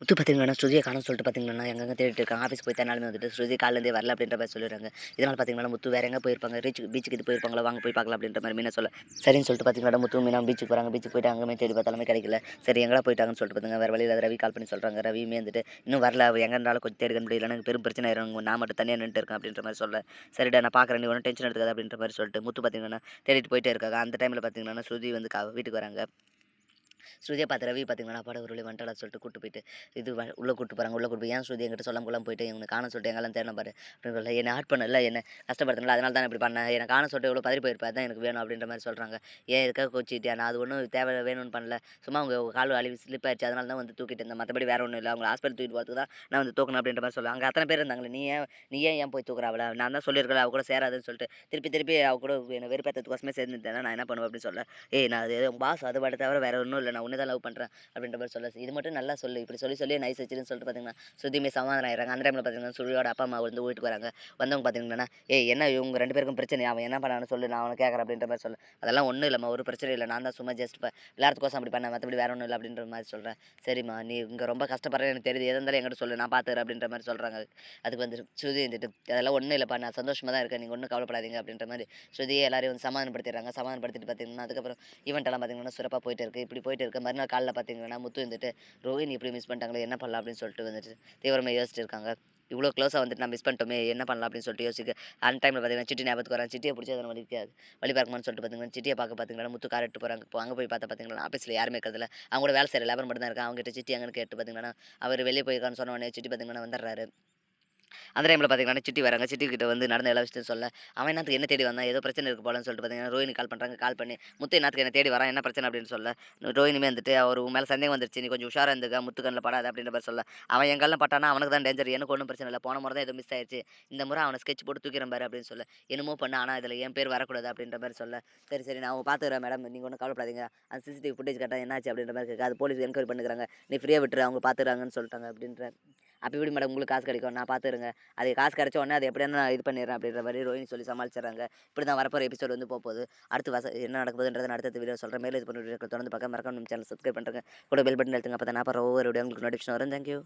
முத்து பார்த்தீங்கன்னா ஸ்ருதியை காணும் சொல்லிட்டு பார்த்தீங்கன்னா எங்கெங்க தேடிட்டு இருக்காங்க ஆஃபீஸ் போய் தனாலுமே வந்துட்டு ஸ்ருதி காலேருந்தே வரல அப்படின்ற மாதிரி சொல்லிடுறாங்க. இதனால் பார்த்தீங்கன்னா முத்து வேற எங்கே போயிருப்பாங்க? ரீச் பீச்சுக்கு இது போயிருப்பாங்களா? வாங்க போய் பார்க்கலாம் அப்படின்ற மாதிரி மீனா சொல்ல. சரின்னு சொல்லிட்டு பார்த்தீங்கன்னா முத்து மீனா பீச்சுக்கு போகிறாங்க பீச்சுக்கு போயிட்டு அங்கே தேடி பார்த்தாலுமே கிடைக்கல. சரி எங்கடா போயிட்டாங்கன்னு சொல்லிட்டு பார்த்தீங்க வேறு வழியில் ரவி கால் பண்ணி சொல்கிறாங்க ரவியுமே வந்துட்டு இன்னும் வரல. அவ எங்கே இருந்தாலும் கொஞ்சம் தேடி முடியல எனக்கு பெரும் பிரச்சனை ஆயிரும். நான் மட்டும் தனியாக நின்று இருக்கேன் அப்படின்ற மாதிரி சொல்ல. சரிடா நான் பார்க்குறேன். நீ ஒன்றும் டென்ஷன் எடுத்துக்காது அப்படின்ற மாதிரி சொல்லிட்டு முத்து பார்த்தீங்கன்னா தேடிட்டு போயிட்டே இருக்காங்க. அந்த டைமில் பார்த்தீங்கன்னா ஸ்ருதி வந்து வீட்டுக்கு வராங்க. ஸ்ருதியை பார்த்து ரவி பார்த்தீங்கன்னா பட ஒரு வந்துட்டா சொல்லிட்டு கூட்டு போயிட்டு இது உள்ளே கூப்பிட்டு கூட்டு போகிறாங்க உள்ளே கூட்டு போய் ஏன் ஸ்ருதி என்கிட்ட சொல்லாம கொள்ளாம போயிட்டு இவங்க காண சொல்லிட்டு எங்கெல்லாம் தேடணும் பாரு. அப்படின்னு சொல்ல என்னை ஹார்ட் பண்ணல என்ன கஷ்டப்படுத்தல அதனால தான் இப்படி பண்ணேன். என்னை காண சொல்லிட்டு எவ்வளோ பதறி போயிருப்பேன் அதான் எனக்கு வேணும் அப்படின்ற மாதிரி சொல்கிறாங்க ஏன் இருக்க கோச்சிட்டியா நான் அது ஒன்றும் தேவை வேணும்னு பண்ணல. சும்மா அவங்க கால் அழிவு ஸ்லிப் ஆயிடுச்சு அதனால தான் வந்து தூக்கிட்டு இருந்தேன். மற்றபடி வேறு ஒன்றும் இல்லை. அவங்க ஹாஸ்பிட்டல் தூக்கிட்டு போகிறதுக்கு தான் நான் வந்து தூக்கணும் அப்படின்ற மாதிரி சொல்லுவாங்க. அங்கே அத்தனை பேர் இருந்தாங்களே நீ ஏன் நீ ஏன் ஏன் போய் தூக்குறாவல நான் தான் சொல்லியிருக்கல அவ கூட சேராதுன்னு சொல்லிட்டு. திருப்பி திருப்பி அவ கூட என்னை வெறுப்பேற்றதுக்கோசமே சேர்ந்துட்டேன் நான் என்ன பண்ணுவேன் அப்படின்னு சொல்ல ஏய் நான் அது பாஸ் அது பாட்டு தவிர வேறு ஒன்றும் இல்லை. நான் ஒன்று தான் லவ் பண்ணுறேன் அப்படின்ற மாதிரி சொல்ல இது மட்டும் நல்லா சொல்லு. இப்படி சொல்லி சொல்லி நைஸ் வச்சுன்னு சொல்லிட்டு பார்த்தீங்கன்னா சுத்தியுமே சமாதானம் ஆயிடுறாங்க. அந்த டைமில் பார்த்தீங்கன்னா சுழியோட அப்பா அம்மா வந்து வீட்டுக்கு வராங்க. வந்தவங்க பார்த்தீங்கன்னா ஏ என்ன இவங்க ரெண்டு பேருக்கும் பிரச்சனை? அவன் என்ன பண்ணான்னு சொல்லு நான் அவனை கேட்குறேன் அப்படின்ற மாதிரி சொல்ல. அதெல்லாம் ஒன்றும் இல்லைம்மா ஒரு பிரச்சனை இல்லை. நான் தான் சும்மா ஜஸ்ட் விளையாட்டுக்கோசம் அப்படி பண்ண மற்றபடி வேற ஒன்றும் இல்லை அப்படின்ற மாதிரி சொல்கிறேன் சரிம்மா நீ இங்கே ரொம்ப கஷ்டப்படுறேன் எனக்கு தெரியுது. எது இருந்தாலும் எங்கிட்ட சொல்லு நான் பார்த்துக்கிறேன் அப்படின்ற மாதிரி சொல்கிறாங்க அதுக்கு வந்து ஸ்ருதி வந்துட்டு அதெல்லாம் ஒன்றும் இல்லைப்பா நான் சந்தோஷமாக தான் இருக்கேன். நீங்கள் ஒன்றும் கவலைப்படாதீங்க அப்படின்ற மாதிரி ஸ்ருதியை எல்லாரையும் வந்து சமாதானப்படுத்திடுறாங்க. சமாதானப்படுத்திட்டு பார்த்தீங்கன்னா அதுக்கப்புறம் ஈவெண்ட்டெல்லாம் பார்த்தீங்கன்னா சிறப்பாக போயிட்டு இருக்குது இப்படி போயிட்டு இருக்க மறுநாள் காலைல பார்த்தீங்கன்னா முத்து வந்துட்டு ரோஹினி இப்படி மிஸ் பண்ணிட்டாங்களே என்ன பண்ணலாம்? அப்படின்னு சொல்லிட்டு வந்துட்டு தீவிரமாக யோசிச்சிட்டு இருக்காங்க. இவ்வளோ க்ளோஸாக வந்துட்டு நான் மிஸ் பண்ணிட்டோமே என்ன பண்ணலாம் அப்படின்னு சொல்லிட்டு யோசிக்க அந்த டைமில் பார்த்தீங்கன்னா சிட்டி ஞாபகத்துக்கு வரேன் சிட்டியை பிடிச்சி அதை வழி வழி பார்க்கணும்னு சொல்லிட்டு பார்த்தீங்கன்னா சிட்டியை பார்க்க பார்த்தீங்கன்னா முத்து கார் போகிறாங்க இப்போ அங்கே போய் பார்த்தா பார்த்தீங்கன்னா ஆஃபீஸில் யாருமே இருக்கிறதுல அவங்க வேலை செய்கிற லேபர் மட்டும் தான் இருக்கான் அவங்ககிட்ட சிட்டி அங்கே கேட்டு பார்த்தீங்கன்னா அவர் வெளியே போயிருக்கான்னு சொன்ன உடனே சிட்டி பார்த்தீங்கன்னா வந்துடுறாரு. அந்த டைமில் பார்த்தீங்கன்னா சிட்டி வராங்க. சிட்டி கிட்ட வந்து நடந்த எல்லா விஷயத்தையும் சொல்ல. அவன் என்னத்துக்கு என்ன தேடி வந்தான்? ஏதோ பிரச்சனை இருக்கு போலன்னு சொல்லிட்டு பார்த்தீங்கன்னா ரோஹினி கால் பண்ணுறாங்க கால் பண்ணி முத்து என்னத்துக்கு என்ன தேடி வரான்? என்ன பிரச்சனை? அப்படின்னு சொல்ல. ரோஹினிமே வந்துட்டு அவர் மேலே சந்தேகம் வந்துருச்சு. நீ கொஞ்சம் உஷாராக இருந்துக்க. முத்துக்கண்ணில் படாது. அப்படின்ற மாதிரி சொல்ல. அவன் எங்கெல்லாம் பட்டானா? அவனுக்கு தான் டேஞ்சர் எனக்கு ஒன்றும் பிரச்சனை இல்லை. போன முறை தான் ஏதோ மிஸ் ஆயிடுச்சு இந்த முறை அவனை ஸ்கெட்ச் போட்டு தூக்கிறேன் பாரு அப்படின்னு சொல்ல. என்னமோ பண்ண. ஆனால் இதில் என் பேர் வரக்கூடாது அப்படின்ற மாதிரி சொல்ல. சரி சரி. நான் பார்த்துக்கிறேன் மேடம் நீங்கள் ஒன்றும் கவலைப்படாதீங்க. அந்த சிசிடிவி ஃபுட்டேஜ் கேட்டால் என்னாச்சு? அப்படின்ற மாதிரி இருக்குது அது போலீஸ் என்கொயரி பண்ணிக்கிறாங்க. நீ ஃப்ரீயாக விட்டுரு. அவங்க பார்த்துக்கிறாங்கன்னு சொல்லிட்டாங்க. அப்படின்ற அப்படி இப்படி மேடம் உங்களுக்கு காசு கிடைக்கும். நான் பார்த்துருங்க அது காசு கிடைச்ச உடனே அது எப்படியா நான் இது பண்ணிடுறேன் அப்படின்ற மாதிரி ரோஹினி சொல்லி சமாளிச்சிடறாங்க. இப்படி தான் வரப்போகிற எபிசோடு வந்து போகுது அடுத்து வச என்ன நடக்குதுன்றதை அடுத்த வீடியோ சொல்கிறேன் மேலே இது பண்ணி தொடர்ந்து பார்க்க மறக்காம நம்ம சேனல் சப்ஸ்கிரைப் பண்ணுறேன் கூட பெல் பட்டன் எடுத்துங்க அப்போ தான் நான் ஒவ்வொரு வீடியோ உங்களுக்கு நோட்டிஃபிகேஷன் வரும். தேங்க்யூ